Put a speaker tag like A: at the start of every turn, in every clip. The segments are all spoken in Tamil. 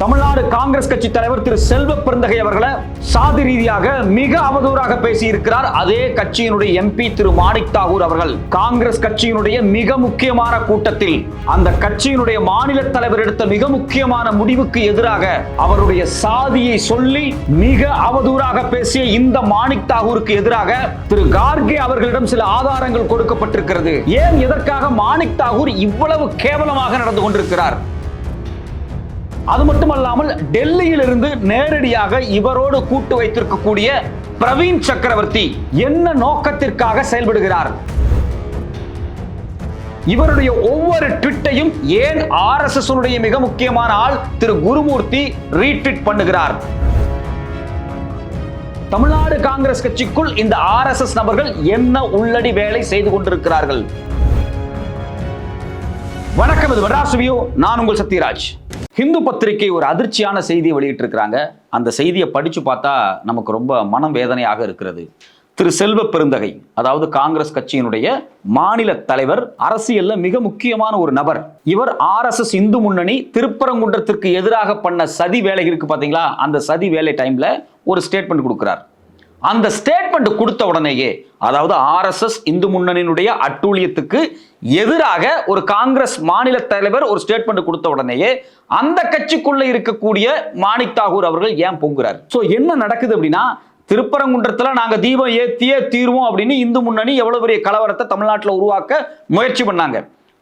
A: தமிழ்நாடு காங்கிரஸ் கட்சி தலைவர் திரு செல்வ பெருந்தகை அவர்களை சாதி ரீதியாக மிக அவதூறாக பேசியிருக்கிறார். அதே கட்சியினுடைய எம்பி திரு மாணிக் தாகூர் அவர்கள். காங்கிரஸ் கட்சியினுடைய மிக முக்கியமான கூட்டத்தில் அந்த கட்சியினுடைய மாநில தலைவர் எடுத்த மிக முக்கியமான முடிவுக்கு எதிராக அவருடைய சாதியை சொல்லி மிக அவதூறாக பேசிய இந்த மாணிக் தாகூருக்கு எதிராக திரு கார்கே அவர்களிடம் சில ஆதாரங்கள் கொடுக்கப்பட்டிருக்கிறது. ஏன் எதற்காக மாணிக் தாகூர் இவ்வளவு கேவலமாக நடந்து கொண்டிருக்கிறார்? அது மட்டுமல்லாமல் டெல்லியில் இருந்து நேரடியாக இவரோடு கூட்டு வைத்திருக்கக்கூடிய பிரவீன் சக்கரவர்த்தி என்ன நோக்கத்திற்காக செயல்படுகிறார்? இவருடைய ஒவ்வொரு ட்விட்டையும் ஏன் ஆர் எஸ் எஸ் மிக முக்கியமான ஆள் திரு குருமூர்த்தி ரீட்வீட் பண்ணுகிறார்? தமிழ்நாடு காங்கிரஸ் கட்சிக்குள் இந்த ஆர் எஸ் எஸ் நபர்கள் என்ன உள்ளடி வேலை செய்து கொண்டிருக்கிறார்கள்? வணக்கம் இது மெட்ராஸ் நான் உங்கள் சத்யராஜ். ஹிந்து பத்திரிகை ஒரு அதிர்ச்சியான செய்தியை வெளியிட்டிருக்கிறாங்க. அந்த செய்தியை படித்து பார்த்தா நமக்கு ரொம்ப மனம் வேதனையாக இருக்கிறது. திரு செல்வ பெருந்தகை அதாவது காங்கிரஸ் கட்சியினுடைய மாநில தலைவர் அரசியல்ல மிக முக்கியமான ஒரு நபர். இவர் ஆர்எஸ்எஸ் இந்து முன்னணி திருப்பரங்குன்றத்திற்கு எதிராக பண்ண சதி வேலை இருக்கு பாத்தீங்களா? அந்த சதி வேலை டைம்ல ஒரு ஸ்டேட்மெண்ட் கொடுக்கிறார். அந்த ஸ்டேட்மெண்ட் கொடுத்த உடனேயே அதாவது ஆர்எஸ்எஸ் இந்து முன்னணியினுடைய அட்டூழியத்துக்கு எதிராக ஒரு காங்கிரஸ் மாநில தலைவர் ஒரு ஸ்டேட்மெண்ட் கொடுத்த உடனேயே அந்த கட்சிக்குள்ள இருக்கக்கூடிய மாணிக் தாகூர் அவர்கள் ஏன் பொங்குறார்? சோ என்ன நடக்குது அப்படின்னா திருப்பரங்குன்றத்தில் நாங்கள் தீபம் ஏத்தியே தீர்வோம் அப்படின்னு இந்து முன்னணி எவ்வளவு பெரிய கலவரத்தை தமிழ்நாட்டில் உருவாக்க முயற்சி பண்ணாங்க.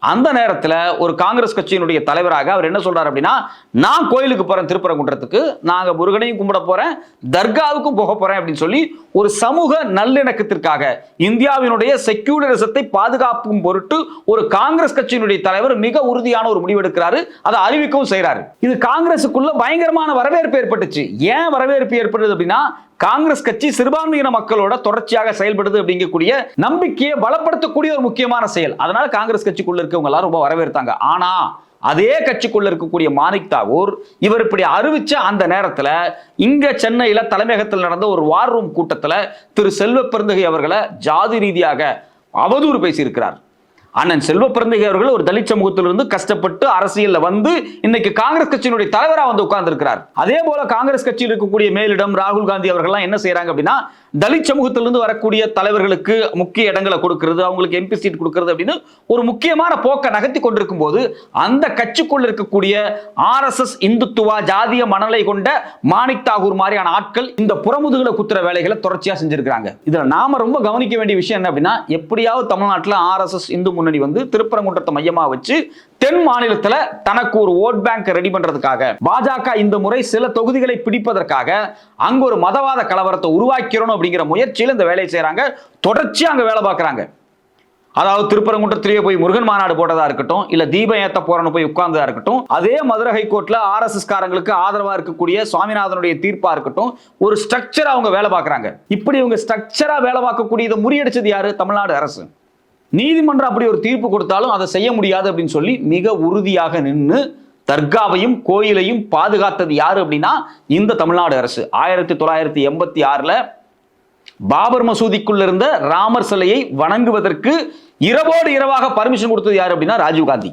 A: அந்த நேரத்தில் ஒரு காங்கிரஸ் கட்சியினுடைய தலைவராக அவர் என்ன சொல்றாரு அப்படின்னா நான் கோயிலுக்கு போறேன் திருப்பரங்குன்றத்துக்கு. நாங்க முருகனையும் கும்பிட போறேன் தர்காவுக்கும் போக போறேன் அப்படின்னு சொல்லி ஒரு சமூக நல்லிணக்கத்திற்காக இந்தியாவினுடைய செக்யூலரிசத்தை பாதுகாக்கும் பொருட்டு ஒரு காங்கிரஸ் கட்சியினுடைய தலைவர் மிக உறுதியான ஒரு முடிவு எடுக்கிறாரு அதை அறிவிக்கவும் செய்கிறாரு இது காங்கிரசுக்குள்ள பயங்கரமான வரவேற்பு ஏற்பட்டுச்சு. ஏன் வரவேற்பு ஏற்படுது அப்படின்னா காங்கிரஸ் கட்சி சிறுபான்மையின மக்களோட தொடர்ச்சியாக செயல்படுது அப்படிங்கக்கூடிய நம்பிக்கையை பலப்படுத்தக்கூடிய ஒரு முக்கியமான செயல். அதனால காங்கிரஸ் கட்சிக்குள்ள இருக்கவங்க எல்லாரும் ரொம்ப வரவேற்றாங்க. ஆனா அதே கட்சிக்குள்ள இருக்கக்கூடிய மாணிக் தாகூர் இவர் இப்படி அறிவிச்ச அந்த நேரத்துல இங்க சென்னையில தலைமையகத்தில் நடந்த ஒரு வார் ரூம் கூட்டத்துல திரு செல்வ பெருந்தகை அவர்களை ஜாதி ரீதியாக அவதூறு பேசியிருக்கிறார். அண்ணன் செல்வ பிறந்தகை அவர்கள் ஒரு தலித் சமூகத்திலிருந்து கஷ்டப்பட்டு அரசியல்ல வந்து இன்னைக்கு காங்கிரஸ் கட்சியினுடைய தலைவரா வந்து உட்கார்ந்து இருக்கிறார் அதே போல காங்கிரஸ் கட்சியில் இருக்கக்கூடிய மேலிடம் ராகுல் காந்தி அவர்கள்லாம் என்ன செய்யறாங்க அப்படின்னா தலித் சமூகத்திலிருந்து வரக்கூடிய தலைவர்களுக்கு முக்கிய இடங்களை கொடுக்கிறது அவங்களுக்கு எம்பி சீட் கொடுக்கிறது அப்படின்னு ஒரு முக்கியமான போக்கை நகர்த்தி கொண்டிருக்கும் போது அந்த கட்சிக்குள்ள இருக்கக்கூடிய ஆர்எஸ்எஸ் இந்துத்துவா ஜாதிய மணலை கொண்ட மாணிக் தாகூர் மாதிரியான ஆட்கள் இந்த புறமுதுகளை குத்துற வேலைகளை தொடர்ச்சியா செஞ்சிருக்கிறாங்க. இதுல நாம ரொம்ப கவனிக்க வேண்டிய விஷயம் என்ன அப்படின்னா எப்படியாவது தமிழ்நாட்டில் ஆர்எஸ்எஸ் இந்து முன்னணி வந்து திருப்பரங்குன்றத்தை மையமா வச்சு தென் மாநிலத்துல தனக்கு ஒரு ஓட் பேங்க் ரெடி பண்றதுக்காக பாஜக இந்த முறை சில தொகுதிகளை பிடிப்பதற்காக அங்க ஒரு மதவாத கலவரத்தை உருவாக்கிறோம் அப்படிங்கிற முயற்சியில் இந்த வேலையை செய்யறாங்க தொடர்ச்சி அங்க வேலை பார்க்கறாங்க. அதாவது திருப்பரங்குன்றத்திலேயே போய் முருகன் மாநாடு போட்டதா இருக்கட்டும் இல்ல தீபம் ஏத்த போறனு போய் உட்கார்ந்ததா இருக்கட்டும் அதே மதுரை ஹைகோர்ட்ல ஆர்எஸ்எஸ் காரங்களுக்கு ஆதரவா இருக்கக்கூடிய சுவாமிநாதனுடைய தீர்ப்பா இருக்கட்டும் ஒரு ஸ்ட்ரக்சரா அவங்க வேலை பார்க்கறாங்க. இப்படி இவங்க ஸ்ட்ரக்சரா வேலை பார்க்கக்கூடியதை முறியடிச்சது யாரு? தமிழ்நாடு அரசு. நீதிமன்றம் அப்படி ஒரு தீர்ப்பு கொடுத்தாலும் அதை செய்ய முடியாது அப்படின்னு சொல்லி மிக உறுதியாக நின்று தர்காவையும் கோயிலையும் பாதுகாத்தது யாரு அப்படின்னா இந்த தமிழ்நாடு அரசு. ஆயிரத்தி தொள்ளாயிரத்தி எண்பத்தி ஆறுல பாபர் மசூதிக்குள்ள இருந்த ராமர் சிலையை வணங்குவதற்கு இரவோடு இரவாக பர்மிஷன் கொடுத்தது யாரு அப்படின்னா ராஜீவ் காந்தி.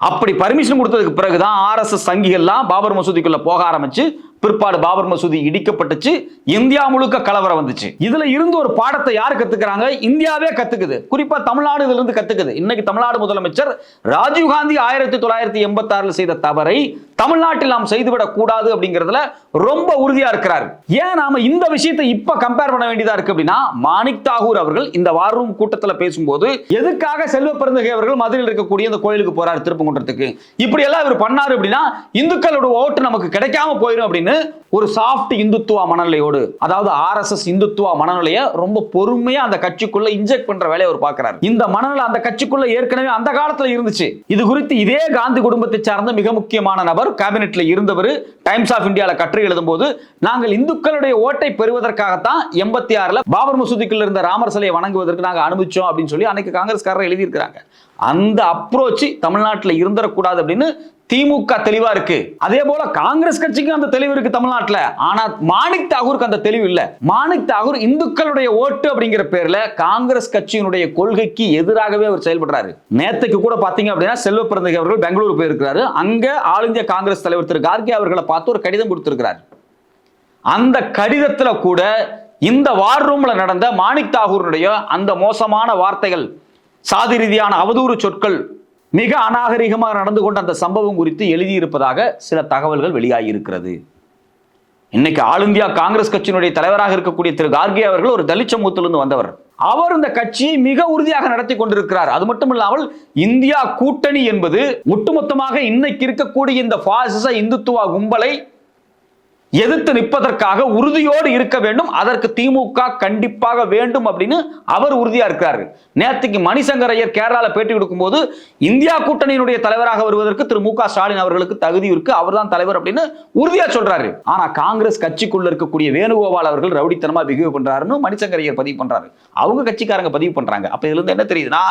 A: அப்படி பர்மிஷன் கொடுத்ததுக்கு பிறகுதான் ஆர்எஸ்எஸ் சங்கிகள்லாம் பாபர் மசூதிக்குள்ள போக ஆரம்பிச்சு பிற்பாடு பாபர் மசூதி இடிக்கப்பட்டுச்சு. இந்தியா முழுக்க கலவரம் வந்துச்சு. இதுல இருந்து ஒரு பாடத்தை யார் கத்துக்கிறாங்க? இந்தியாவே கத்துக்குது. குறிப்பா தமிழ்நாடு இதுல இருந்து கத்துக்குது. இன்னைக்கு தமிழ்நாடு முதலமைச்சர் ராஜீவ் காந்தி ஆயிரத்தி தொள்ளாயிரத்தி எண்பத்தி ஆறுல செய்த தவறை தமிழ்நாட்டில் நாம் செய்துவிடக் கூடாது அப்படிங்கிறதுல ரொம்ப உறுதியா இருக்கிறார். ஏன் நாம இந்த விஷயத்தை இப்ப கம்பேர் பண்ண வேண்டியதா இருக்கு அப்படின்னா மாணிக் தாகூர் அவர்கள் இந்த வார் ரூம் கூட்டத்துல பேசும்போது எதுக்காக செல்வ பிறந்தகை அவர்கள் மதுரையில் இருக்கக்கூடிய இந்த கோயிலுக்கு போறாரு திருப்பங்குன்றத்துக்கு? இப்படி எல்லாம் இவர் பண்ணாரு அப்படின்னா இந்துக்களோட ஓட்டு நமக்கு கிடைக்காம போயிடும் அப்படின்னு ஒரு சாஃப்ட் இந்துத்துவ மனநிலையோடு அதாவது ஆர்எஸ்எஸ் இந்துத்துவ மனநிலையை ரொம்ப பொறுமையா அந்த கட்சிக்குள்ள இன்ஜெக்ட் பண்ற வேலையை அவர் பாக்குறாரு இந்த மனநிலை அந்த கட்சிக்குள்ள ஏற்கனவே அந்த காலத்துல இருந்துச்சு. இது குறித்து இதே காந்தி குடும்பத்தை சார்ந்த மிக முக்கியமான நபர் கேபினெட்ல இருந்தவர் டைம்ஸ் ஆஃப் இந்தியாவில் கட்டுரை எழுதும் போது நாங்கள் இந்துக்களுடைய ஓட்டை பெறுவதற்காகத்தான் எண்பத்தி ஆறுல பாபர் மசூதிக்குள்ள இருந்த ராமர் சிலையை வணங்குவதற்கு நாங்க அனுமதிச்சோம் அப்படின்னு சொல்லி அன்னைக்கு காங்கிரஸ்காரர் எழுதியிருக்கிறாங்க. அந்த அப்ரோச் தமிழ்நாட்டில் இருந்துடக்கூடாது அப்படின்னு திமுக தெளிவா இருக்கு. அதே போல காங்கிரஸ் கட்சிக்கும் அந்த தெளிவு இருக்கு தமிழ்நாட்டில். ஆனா மாணிக் தாகூருக்கு அந்த தெளிவு இல்ல. மாணிக் தாகூர் இந்துக்களுடைய ஓட்டு அப்படிங்கிற பேர்ல காங்கிரஸ் கட்சியினுடைய கொள்கைக்கு எதிராகவே அவர் செயல்படுறாரு. நேத்துக்கு கூட பாத்தீங்க அப்படின்னா செல்வ பிறந்தகை அவர்கள் பெங்களூர் போயிருக்கிறாரு. அங்க ஆல் இந்திய காங்கிரஸ் தலைவர் திரு கார்கே அவர்களை பார்த்து ஒரு கடிதம் கொடுத்திருக்கிறார். அந்த கடிதத்துல கூட இந்த வார் ரூம்ல நடந்த மாணிக் தாகூருடைய அந்த மோசமான வார்த்தைகள் சாதி ரீதியான அவதூறு சொற்கள் மிக அநாகரிகமாக நடந்து கொண்ட அந்த சம்பவம் குறித்து எழுதியிருப்பதாக சில தகவல்கள் வெளியாகி இருக்கிறது இன்னைக்கு ஆல் இந்தியா காங்கிரஸ் கட்சியினுடைய தலைவராக இருக்கக்கூடிய திரு கார்கே அவர்கள் ஒரு தலித் சமூகத்திலிருந்து வந்தவர். அவர் இந்த கட்சியை மிக உறுதியாக நடத்தி கொண்டிருக்கிறார். அது மட்டும் இல்லாமல் இந்தியா கூட்டணி என்பது ஒட்டுமொத்தமாக இன்னைக்கு இருக்கக்கூடிய இந்த பாசிச இந்துத்துவ கும்பலை எதிர்த்து நிற்பதற்காக உறுதியோடு இருக்க வேண்டும். அதற்கு திமுக கண்டிப்பாக வேண்டும் அப்படின்னு அவர் உறுதியா இருக்கிறார் நேற்றுக்கு மணிசங்கர் ஐயர் கேரளால பேட்டி கொடுக்கும்போது இந்தியா கூட்டணியினுடைய தலைவராக வருவதற்கு திரு மு ஸ்டாலின் அவர்களுக்கு தகுதி இருக்கு. அவர்தான் தலைவர் அப்படின்னு உறுதியா சொல்றாரு. ஆனா காங்கிரஸ் கட்சிக்குள்ள இருக்கக்கூடிய வேணுகோபால் அவர்கள் ரவுடித்தனமா பிஹேவ் பண்றாருன்னு மணிசங்கர் ஐயர் பதிவு பண்றாரு. அவங்க கட்சிக்காரங்க பதிவு பண்றாங்க. அப்ப இதுல இருந்து என்ன தெரியுதுன்னா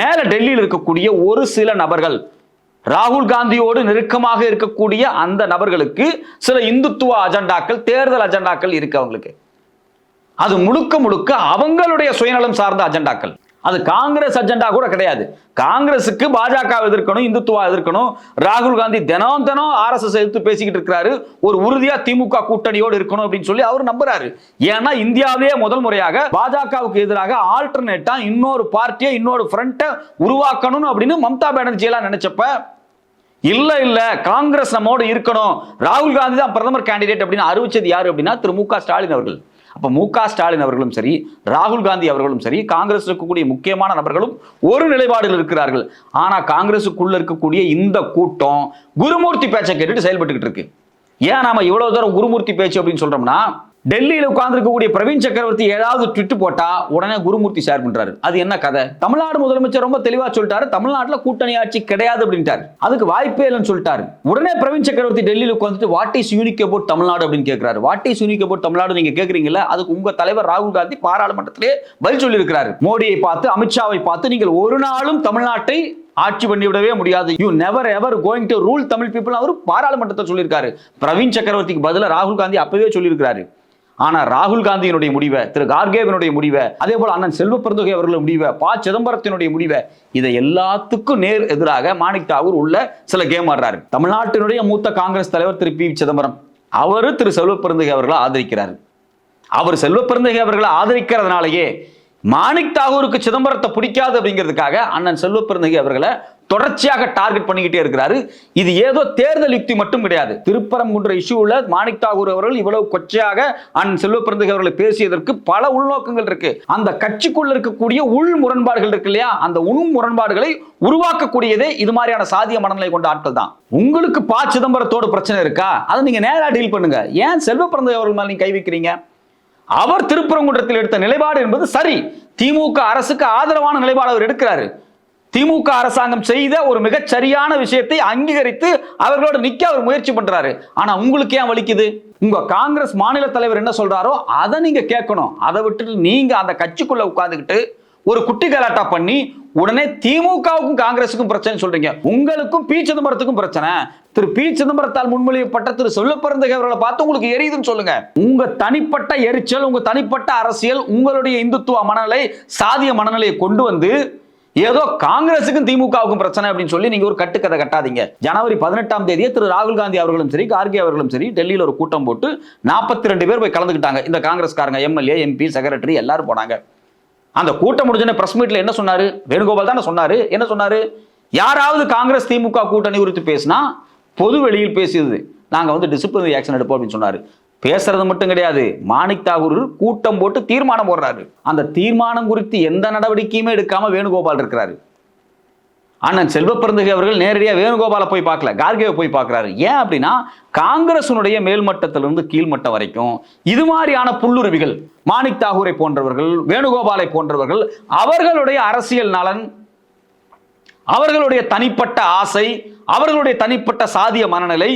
A: மேல டெல்லியில் இருக்கக்கூடிய ஒரு சில நபர்கள் ராகுல் காந்தியோடு நெருக்கமாக இருக்கக்கூடிய அந்த நபர்களுக்கு சில இந்துத்துவ அஜெண்டாக்கள் தேர்தல் அஜெண்டாக்கள் இருக்கு அவங்களுக்கு. அது முழுக்க முழுக்க அவங்களுடைய சுயநலம் சார்ந்த அஜெண்டாக்கள். அது காங்கிரஸ் அஜெண்டா கூட கிடையாது. காங்கிரஸுக்கு பாஜக எதிர்க்கணும் இந்துத்துவா எதிர்க்கணும். ராகுல் காந்தி தினம் தினம் ஆர்எஸ்எஸ் எதிர்த்து பேசிக்கிட்டு இருக்கிறாரு. ஒரு உறுதியா திமுக கூட்டணியோடு இருக்கணும் அப்படின்னு சொல்லி அவர் நம்புறாரு. ஏன்னா இந்தியாவிலேயே முதல் முறையாக பாஜகவுக்கு எதிராக ஆல்டர்னேட்டா இன்னொரு பார்ட்டியை இன்னொரு ஃப்ரண்ட்டை உருவாக்கணும் அப்படின்னு மம்தா பானர்ஜி எல்லாம் நினைச்சப்ப இல்ல இல்ல. காங்கிரஸ் நம்மோடு இருக்கணும். ராகுல் காந்தி தான் பிரதமர் கேண்டிடேட் அப்படின்னு அறிவிச்சது யாரு அப்படின்னா திரு மு ஸ்டாலின் அவர்கள். அப்போ மு ஸ்டாலின் அவர்களும் சரி ராகுல் காந்தி அவர்களும் சரி காங்கிரஸ் இருக்கக்கூடிய முக்கியமான நபர்களும் ஒரு நிலைப்பாடில் இருக்கிறார்கள். ஆனால் காங்கிரஸுக்குள்ள இருக்கக்கூடிய இந்த கூட்டம் குருமூர்த்தி பேச்சை கேட்டுட்டு செயல்பட்டுக்கிட்டு இருக்கு. ஏன் நாம இவ்வளவு தூரம் குருமூர்த்தி பேச்சு அப்படின்னு சொல்றோம்னா டெல்லியில் உட்கார்ந்துருக்கக்கூடிய பிரவீன் சக்கரவர்த்தி ஏதாவது ட்விட் போட்டா உடனே குருமூர்த்தி ஷேர் பண்றாரு. அது என்ன கதை? தமிழ்நாடு முதலமைச்சர் ரொம்ப தெளிவா சொல்லிட்டாரு தமிழ்நாட்டில் கூட்டணி ஆட்சி கிடையாது அப்படின்ட்டாரு. அதுக்கு வாய்ப்பே இல்லைன்னு சொல்லிட்டாரு. உடனே பிரவீன் சக்கரவர்த்தி டெல்லியில் உட்காந்துட்டு what is unique about Tamil Nadu அப்படின்னு கேட்கிறாரு what is unique about Tamil Nadu நீங்க கேக்குறீங்கல்ல அதுக்கு உங்க தலைவர் ராகுல் காந்தி பாராளுமன்றத்திலே பதில் சொல்லியிருக்கிறாரு. மோடியை பார்த்து அமித்ஷாவை பார்த்து நீங்கள் ஒரு நாளும் தமிழ்நாட்டை ஆட்சி பண்ணிவிடவே முடியாது. You never ever going to rule Tamil people அவர் பாராளுமன்றத்தை சொல்லியிருக்காரு. பிரவீன் சக்கரவர்த்திக்கு பதிலாக ராகுல் காந்தி அப்பவே சொல்லியிருக்காரு ஆனா ராகுல் காந்தியினுடைய முடிவை திரு கார்கேவனுடைய முடிவை அதே போல அண்ணன் செல்வ பெருந்தகை அவர்களுடைய முடிவை ப சிதம்பரத்தினுடைய முடிவை இதை எல்லாத்துக்கும் நேர் எதிராக மாணிக் தாகூர் உள்ள சில கேம் ஆடுறாரு. தமிழ்நாட்டினுடைய மூத்த காங்கிரஸ் தலைவர் திரு பி சிதம்பரம் அவரு திரு செல்வ பெருந்தகை அவர்களை ஆதரிக்கிறார். அவர் செல்வ பெருந்தகை அவர்களை ஆதரிக்கிறதுனாலேயே மாணிக் தாகூருக்கு சிதம்பரத்தை பிடிக்காது அப்படிங்கிறதுக்காக அண்ணன் செல்வ பெருந்தகை அவர்களை தொடர்ச்சியாக டார்கெட் பண்ணிக்கிட்டே இருக்கிறாரு. இது ஏதோ தேர்தல் யுக்தி மட்டும் கிடையாது. திருப்பரங்குன்ற இஷ்யூவில் மாணிக் தாகூர் அவர்கள் இவ்வளவு கொச்சையாக அண்ணன் செல்வ அவர்களை பேசியதற்கு பல உள்நோக்கங்கள் இருக்கு. அந்த கட்சிக்குள்ள இருக்கக்கூடிய உள் முரண்பாடுகள் இருக்கு இல்லையா? அந்த உள் முரண்பாடுகளை உருவாக்கக்கூடியதே இது மாதிரியான சாதிய மனநிலை கொண்ட ஆட்கள் தான். உங்களுக்கு பா சிதம்பரத்தோடு பிரச்சனை இருக்கா? அதை நீங்க நேராக டீல் பண்ணுங்க. ஏன் செல்வ பெருந்தகை அவர்கள் மேலே நீங்க கை வைக்கிறீங்க? அவர் திருப்பரங்குன்றத்தில் எடுத்த நிலைப்பாடு என்பது சரி. திமுக அரசுக்கு ஆதரவான நிலைப்பாடு அவர் எடுக்கிறாரு. திமுக அரசாங்கம் செய்த ஒரு மிகச்சரியான விஷயத்தை அங்கீகரித்து அவர்களோட நிக்க அவர் முயற்சி பண்றாரு. ஆனா உங்களுக்கு ஏன் வலிக்குது? உங்க காங்கிரஸ் மாநில தலைவர் என்ன சொல்றாரோ அதை நீங்க கேட்கணும். அதை விட்டுட்டு நீங்க அந்த கட்சிக்குள்ள உட்காந்துக்கிட்டு ஒரு குட்டி கலாட்டா பண்ணி உடனே திமுகவுக்கும் காங்கிரஸுக்கும் பிரச்சனை சொல்றீங்க. உங்களுக்கும் பி. சிதம்பரத்துக்கும் பிரச்சனை. திரு. பி. சிதம்பரத்தால் முன்மொழியப்பட்ட திரு. சொல்லப்பிறந்தகை அவர்களை பார்த்து உங்களுக்கு எரியுதுன்னு சொல்லுங்க. உங்க தனிப்பட்ட எரிச்சல் உங்க தனிப்பட்ட அரசியல் உங்களுடைய இந்துத்துவ மனநிலை சாதிய மனநிலையை கொண்டு வந்து ஏதோ காங்கிரசுக்கும் திமுகவுக்கும் பிரச்சனை அப்படின்னு சொல்லி நீங்க ஒரு கட்டுக்கதை கட்டாதீங்க. ஜனவரி பதினெட்டாம் தேதியே திரு ராகுல் காந்தி அவர்களும் சரி கார்கே அவர்களும் சரி டெல்லியில் ஒரு கூட்டம் போட்டு நாற்பத்தி ரெண்டு பேர் போய் கலந்துக்கிட்டாங்க. இந்த காங்கிரஸ்காரங்க எம்எல்ஏ எம்பி செக்ரட்டரி எல்லாரும் போனாங்க. அந்த கூட்டம் முடிஞ்சோடனே பிரஸ் மீட்ல என்ன சொன்னாரு? வேணுகோபால் தானே சொன்னாரு. என்ன சொன்னாரு? யாராவது காங்கிரஸ் திமுக கூட்டணி குறித்து பேசினா பொது வெளியில் பேசியது. நாங்க வந்து டிசிப்ளினரி ஆக்ஷன் எடுப்போம் அப்படின்னு சொன்னாரு. பேசுறது மட்டும் கிடையாது. மாணிக் தாகூர் கூட்டம் போட்டு தீர்மானம் போடுறாரு. அந்த தீர்மானம் குறித்து எந்த நடவடிக்கையுமே எடுக்காம வேணுகோபால் இருக்கிறாரு. அண்ணன் செல்வ பிறந்தகை அவர்கள் நேரடியாக வேணுகோபாலை போய் பார்க்கல கார்கேவை போய் பார்க்குறாரு. ஏன் அப்படின்னா காங்கிரசுனுடைய மேல்மட்டத்திலிருந்து கீழ்மட்டம் வரைக்கும் இது மாதிரியான புல்லுருவிகள் மாணிக் தாகூரை போன்றவர்கள் வேணுகோபாலை போன்றவர்கள் அவர்களுடைய அரசியல் நலன் அவர்களுடைய தனிப்பட்ட ஆசை அவர்களுடைய தனிப்பட்ட சாதிய மனநிலை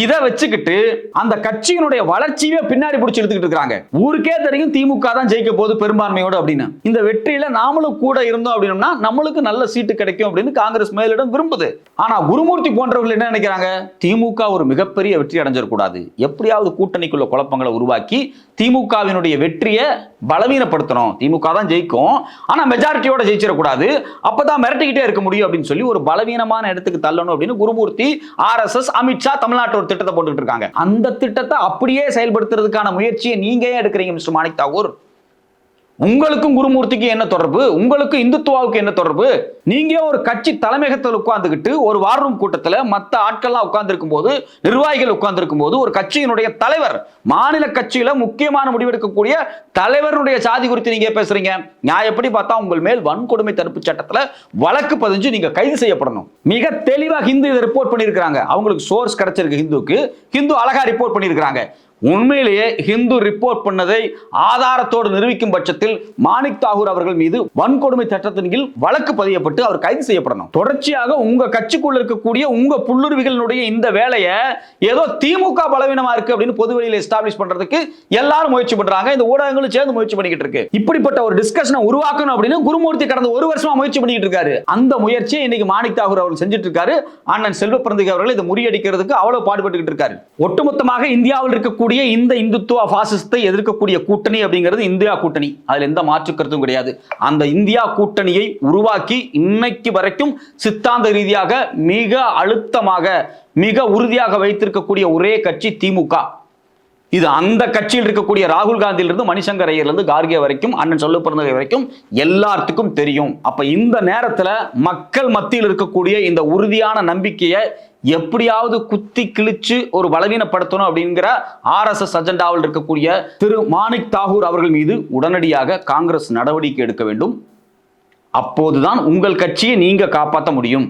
A: இதை வச்சுக்கிட்டு அந்த கட்சியினுடைய வளர்ச்சியே பின்னாடி பிடிச்சி எடுத்துக்கிட்டு இருக்காங்க ஊருக்கே தெரியும் திமுக தான் ஜெயிக்க போகுது பெரும்பான்மையோடு அப்படின்னு. இந்த வெற்றியில நாமளும் கூட இருந்தோம் அப்படின்னா நம்மளுக்கு நல்ல சீட்டு கிடைக்கும் அப்படின்னு காங்கிரஸ் மேலிடம் விரும்புது. ஆனா குருமூர்த்தி போன்றவர்கள் என்ன நினைக்கிறாங்க? திமுக ஒரு மிகப்பெரிய வெற்றி அடைஞ்சிடக்கூடாது. எப்படியாவது கூட்டணிக்குள்ள குழப்பங்களை உருவாக்கி திமுகவினுடைய வெற்றியை பலவீனப்படுத்தணும். திமுக தான் ஜெயிக்கும். ஆனா மெஜாரிட்டியோட ஜெயிச்சிடக்கூடாது. அப்பதான் மிரட்டிக்கிட்டே இருக்க முடியும் அப்படின்னு சொல்லி ஒரு பலவீனமான இடத்துக்கு தள்ளணும் அப்படின்னு குருமூர்த்தி ஆர்எஸ்எஸ் அமித்ஷா தமிழ்நாட்டு ஒரு திட்டத்தை போட்டுக்கிட்டு இருக்காங்க. அந்த திட்டத்தை அப்படியே செயல்படுத்துறதுக்கான முயற்சியை நீங்க ஏன் எடுக்கிறீங்க மிஸ்டர் மாணிக் தாகூர்? உங்களுக்கும் குருமூர்த்திக்கு என்ன தொடர்பு? உங்களுக்கும் இந்துத்துவாவுக்கு என்ன தொடர்பு? நீங்க ஒரு கட்சி தலைமையகத்தில் உட்கார்ந்துக்கிட்டு ஒரு வார் ரூம் கூட்டத்தில் மற்ற ஆட்கள்லாம் உட்கார்ந்துருக்கும் போது நிர்வாகிகள் உட்கார்ந்துருக்கும் போது ஒரு கட்சியினுடைய தலைவர் மாநில கட்சியில முக்கியமான முடிவெடுக்கக்கூடிய தலைவருடைய சாதி குறித்து நீங்க பேசுறீங்க. நான் எப்படி பார்த்தா உங்கள் மேல் வன்கொடுமை தடுப்பு சட்டத்தில் வழக்கு பதிஞ்சு நீங்க கைது செய்யப்படணும். மிக தெளிவாக ஹிந்து இதை ரிப்போர்ட் பண்ணியிருக்கிறாங்க. அவங்களுக்கு சோர்ஸ் கிடைச்சிருக்கு ஹிந்துக்கு ஹிந்து அழகா ரிப்போர்ட் பண்ணியிருக்கிறாங்க. உண்மையிலேயே ஹிந்து ரிப்போர்ட் பண்ணதை ஆதாரத்தோடு நிரூபிக்கும் பட்சத்தில் மாணிக் தாகூர் அவர்கள் மீது வன்கொடுமை சட்டத்தின் கீழ் வழக்கு பதியப்பட்டு அவர் கைது செய்யப்படணும். தொடர்ச்சியாக உங்க கட்சிக்குள்ள இருக்கக்கூடிய உங்க புல்லுருவிகளினுடைய இந்த வேலையை ஏதோ திமுக பலவீனமா இருக்கு அப்படின்னு பொதுவெளியில எஸ்டாப்ளிஷ் பண்றதுக்கு எல்லாரும் முயற்சி பண்றாங்க. இந்த ஊடகங்களும் சேர்ந்து முயற்சி பண்ணிக்கிட்டு இருக்கு. இப்படிப்பட்ட ஒரு டிஸ்கஷனை உருவாக்கணும் அப்படின்னு குருமூர்த்தி கடந்த ஒரு வருஷமா முயற்சி பண்ணிட்டு இருக்காரு. அந்த முயற்சியை இன்னைக்கு மாணிக் தாகூர் அவர்கள் செஞ்சுட்டு இருக்காரு. அண்ணன் செல்வ பிறந்த அவர்கள் இதை முறியடிக்கிறதுக்கு அவ்வளவு பாடுபட்டுக்கிட்டு இருக்காரு. ஒட்டுமொத்தமாக இந்தியாவில் இருக்கக்கூடிய இந்த இந்துத்துவ பாசிசத்தை எதிர்க்கக்கூடிய கூட்டணி அப்படிங்கிறது இந்தியா கூட்டணி. அதுல எந்த மாற்று கருத்தும் கிடையாது. அந்த இந்தியா கூட்டணியை உருவாக்கி இன்னைக்கு வரைக்கும் சித்தாந்த ரீதியாக மிக அழுத்தமாக மிக உறுதியாக வைத்திருக்கக்கூடிய ஒரே கட்சி திமுக இது அந்த கட்சியில் இருக்கக்கூடிய ராகுல் காந்தியிலிருந்து மணிசங்கர் ஐயர்லேருந்து கார்கே வரைக்கும் அண்ணன் சொல்ல பிறந்தவை வரைக்கும் எல்லாத்துக்கும் தெரியும். அப்போ இந்த நேரத்தில் மக்கள் மத்தியில் இருக்கக்கூடிய இந்த உறுதியான நம்பிக்கையை எப்படியாவது குத்தி கிழிச்சு ஒரு பலவீனப்படுத்தணும் அப்படிங்கிற ஆர்எஸ்எஸ் அஜெண்டாவில் இருக்கக்கூடிய திரு மாணிக் தாகூர் அவர்கள் மீது உடனடியாக காங்கிரஸ் நடவடிக்கை எடுக்க வேண்டும். அப்போதுதான் உங்கள் கட்சியை நீங்க காப்பாற்ற முடியும்.